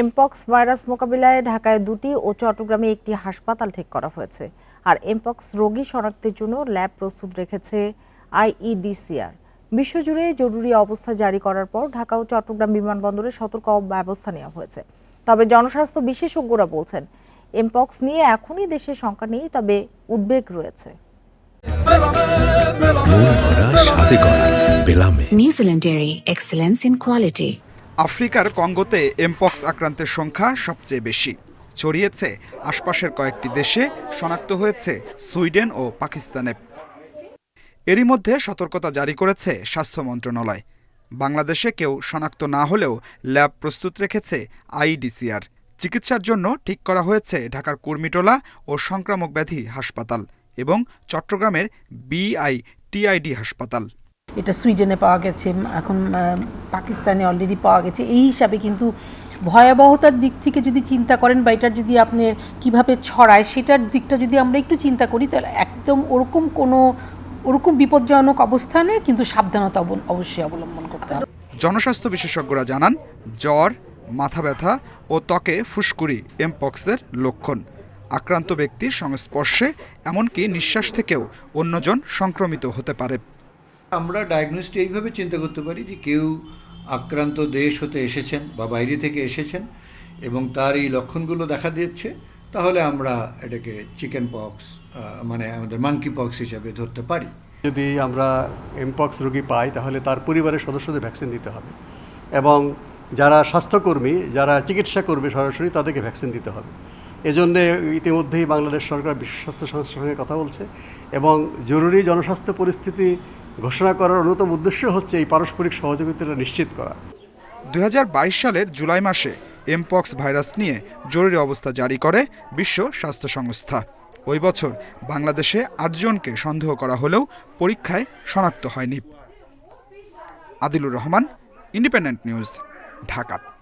Mpox virus মোকাবিলায় ঢাকায় দুটি ও চট্টগ্রামে একটি হাসপাতাল ঠিক করা হয়েছে। আর এমপক্স রোগী শনাক্তের জন্য ল্যাব প্রস্তুত রেখেছে আইইডিসিআর বিশ্বজুড়ে জরুরি অবস্থা জারি করার পর ঢাকা ও চট্টগ্রাম বিমানবন্দরে সতর্ক ব্যবস্থা নেওয়া হয়েছে। তবে জনস্বাস্থ্য বিশেষজ্ঞরা বলছেন এমপক্স নিয়ে এখনই দেশের সংখ্যা নেই তবে উদ্বেগ রয়েছে। মন ভরা স্বাদে করা বেলামে। আফ্রিকার কঙ্গোতে এমপক্স আক্রান্তের সংখ্যা সবচেয়ে বেশি। ছড়িয়েছে আশপাশের কয়েকটি দেশে, শনাক্ত হয়েছে সুইডেন ও পাকিস্তানে। এরই মধ্যে সতর্কতা জারি করেছে স্বাস্থ্য মন্ত্রণালয়। বাংলাদেশে কেউ শনাক্ত না হলেও ল্যাব প্রস্তুত রেখেছে আইডিসিআর। চিকিৎসার জন্য ঠিক করা হয়েছে ঢাকার কুর্মিটোলা ও সংক্রামক ব্যাধি হাসপাতাল এবং চট্টগ্রামের বিআই টিআইডি হাসপাতাল। এটা সুইডেনে পাওয়া গেছে, এখন পাকিস্তানে অলরেডি পাওয়া গেছে। এই হিসাবে কিন্তু ভয়াবহতার দিক থেকে যদি চিন্তা করেন বা এটার যদি আপনার কীভাবে ছড়ায়, সেটার দিকটা যদি আমরা একটু চিন্তা করি, তাহলে একদম ওরকম কোনো, ওরকম বিপজ্জনক অবস্থানে কিন্তু সাবধানতা অবশ্যই অবলম্বন করতে হবে। জনস্বাস্থ্য বিশেষজ্ঞরা জানান, জ্বর, মাথা ব্যথা ও ত্বকে ফুসকুড়ি এমপক্সের লক্ষণ। আক্রান্ত ব্যক্তির সংস্পর্শে এমনকি নিঃশ্বাস থেকেও অন্যজন সংক্রমিত হতে পারে। আমরা ডায়াগনোসটি এইভাবে চিন্তা করতে পারি যে কেউ আক্রান্ত দেশ হতে এসেছেন বা বাইরে থেকে এসেছেন এবং তার এই লক্ষণগুলো দেখা দিচ্ছে, তাহলে আমরা এটাকে চিকেন পক্স মানে আমাদের মাংকি পক্স হিসাবে ধরতে পারি। যদি আমরা এমপক্স রোগী পাই, তাহলে তার পরিবারের সদস্যদের ভ্যাকসিন দিতে হবে এবং যারা স্বাস্থ্যকর্মী, যারা চিকিৎসা করবে সরাসরি তাদেরকে ভ্যাকসিন দিতে হবে। এজন্যে ইতিমধ্যেই বাংলাদেশ সরকার বিশ্ব স্বাস্থ্য সংস্থার সঙ্গে কথা বলছে এবং জরুরি জনস্বাস্থ্য পরিস্থিতি ঘোষণা করার অন্যতম উদ্দেশ্য হচ্ছে এই পারস্পরিক সহযোগিতাটা নিশ্চিত করা। দুই হাজার বাইশ সালের জুলাই মাসে এমপক্স ভাইরাস নিয়ে জরুরি অবস্থা জারি করে বিশ্ব স্বাস্থ্য সংস্থা। ওই বছর বাংলাদেশে আটজনকে সন্দেহ করা হলেও পরীক্ষায় শনাক্ত হয়নি। Adilur Rahman independent news Dhaka.